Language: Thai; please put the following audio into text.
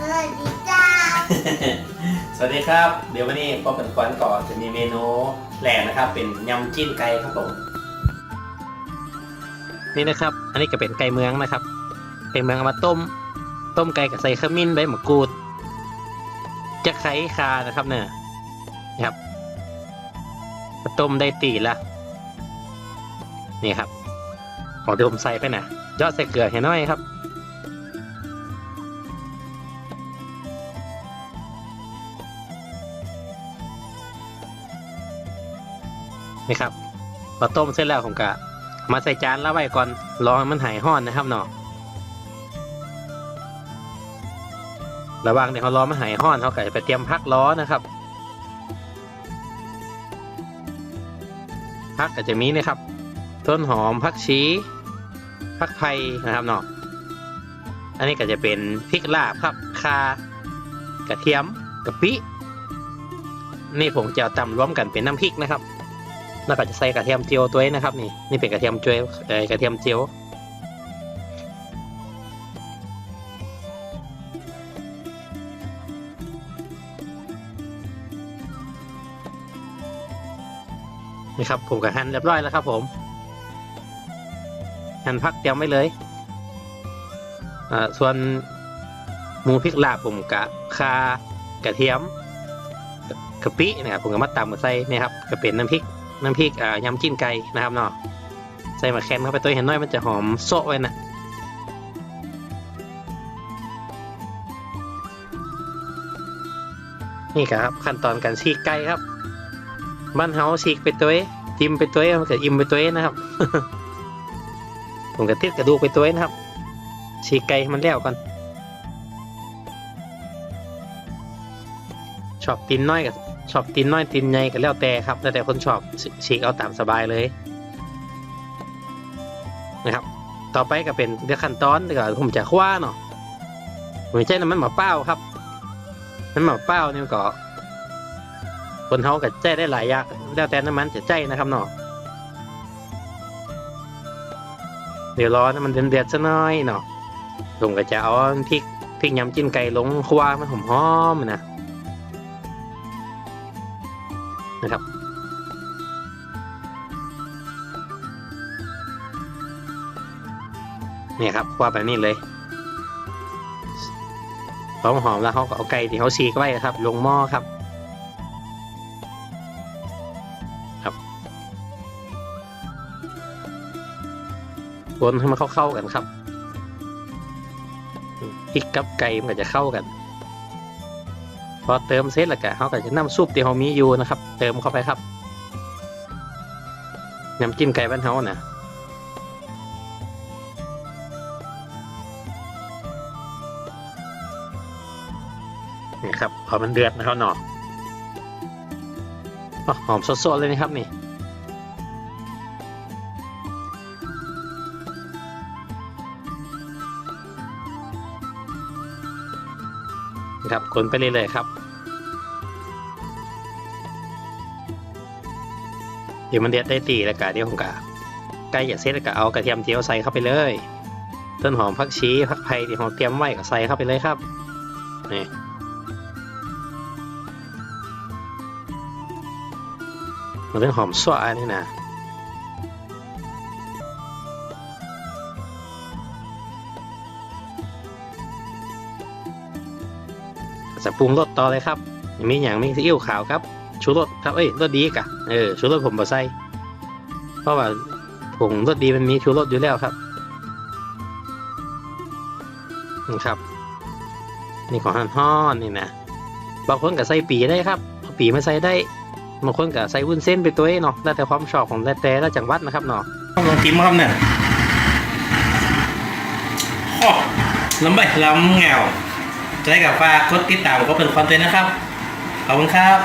สวัสดีจ้าสวัสดีครับ เดี๋ยววันนี้พ่อเป็นควันก่อนจะมีเมนูแหลกนะครับ เป็นยำจิ้นไก่ครับผมนี่นะครับ อันนี้ก็เป็นไก่เมืองนะครับ ไก่เมืองเอามาต้ม ต้มไก่กับใส่ขมิ้นใบมะกรูดจะไข่คานะครับเนี่ยนะครับมาต้มได้ตีละนี่ครับของที่ผมใส่ไปนะยอดใส่เกลือให้น้อยครับ นี่ครับพอต้มเสร็จแล้วผมก็มาใส่จานแล้วไว้ก่อนรอให้มันหายห้อนนะครับเนาะระหว่างที่เขารอมันหายห้อนเขาก็จะไปเตรียมพักล้อนะครับ พักก็จะมีนะครับ ต้นหอมพักชีพักไผ่นะครับเนาะอันนี้ก็จะเป็นพริกลาบครับคากระเทียมกะปินี่ผมจะตำรวมกันเป็นน้ำพริกนะครับ แล้วก็จะใส่กระเทียมเจียวตัวนี้นะครับ นี่นี่เป็นกระเทียมเจียวเออกระเทียมเจียวนี่ครับผมก็หั่นเรียบร้อยแล้วครับ ผมหั่นพักเตรียมไว้เลยอ่าส่วนหมูพริกลาบผมกะคากระเทียมกะปินะครับผมก็มาตำมาใส่นี่ครับก็เป็นน้ำพริก น้ำพริกอ่ายำจิ้นไก่นะครับเนาะใส่มะแคนเข้าไปตัวเห็นน้อยมันจะหอมโซะไว้นะนี่ครับขั้นตอนการฉีกไก่ครับบ้านเฮาฉีกไปตัวทิมไปตัวมันก็อิ่มไปตัวนะครับผมก็ติดกระดูกไปตัวนะครับฉีกไก่มันแล้วก่อนชอบตีนน้อยกับ ชอบตีนน้อยตีนใหญ่ก็แล้วแต่ครับแล้วแต่คนชอบฉีกเอาตามสบายเลยนะครับ ต่อไปก็เป็นเดี๋ยวขั้นตอนเดี๋ยวผมจะคว้าเนาะไม่ใช่น้ำมันหมาเป้าครับน้ำมันหมาเป้านี่ก็คนเขาก็ใจได้หลายอย่างแล้วแต่น้ำมันจะใจนะครับเนาะเดี๋ยวรอน้ำมันเดือดๆซะหน้อยเนาะผมก็จะเอาพริกพริกยำจิ้นไก่ลงคว้ามันหอมๆนะ นะครับเนี่ยครับคว้าแบบนี้เลยพอหอมแล้วเขาก็เอาไก่ที่เขาฉีกไว้ครับ ลงหม้อครับ ครับวนให้มันเข้าๆกันครับพริกกับไก่มันก็จะเข้ากัน พอเติมเสร็จแล้วก็เขาก็จะน้ำซุปที่เขามีอยู่นะครับ เติมเข้าไปครับน้ำจิ้มไก่บ้านเขานะนี่ครับพอมันเดือดนะครับหนออ๋อหอมสดๆเลยนะครับนี่ นะครับคนไปเรื่อยๆครับ เดี๋ยวมันเดือดได้ตีแล้วก็เดี๋ยวผมก็ใกล้จะเสร็จแล้วก็เอากระเทียมเจียวใส่เข้าไปเลย ต้นหอมผักชีผักไผ่ที่เราเตรียมไว้ก็ใส่เข้าไปเลยครับนี่มันเป็นหอมสวะนี่นะ จะปรุงรสต่อเลยครับมีอย่างมีซีอิ๊วขาวครับชูรสครับเอ้ยรสดีกะเออชูรสผมบ่ใส่เพราะว่าผงรสดีมันมีชูรสอยู่แล้วครับนี่ครับ นี่ของฮันฮอนนี่นะบางคนก็ใส่ปีได้ครับปีมาใส่ได้บางคนก็ใส่วุ้นเส้นไปตัวเองเนาะแล้วแต่ความชอบของแต่แต่ละจังหวัดนะครับเนาะต้องลองกินครับเนี่ยโอ้ล้ำใบล้ำเงา จะได้กับฝากกดติดตามก็เป็นคอนเทนต์นะครับ ขอบคุณครับ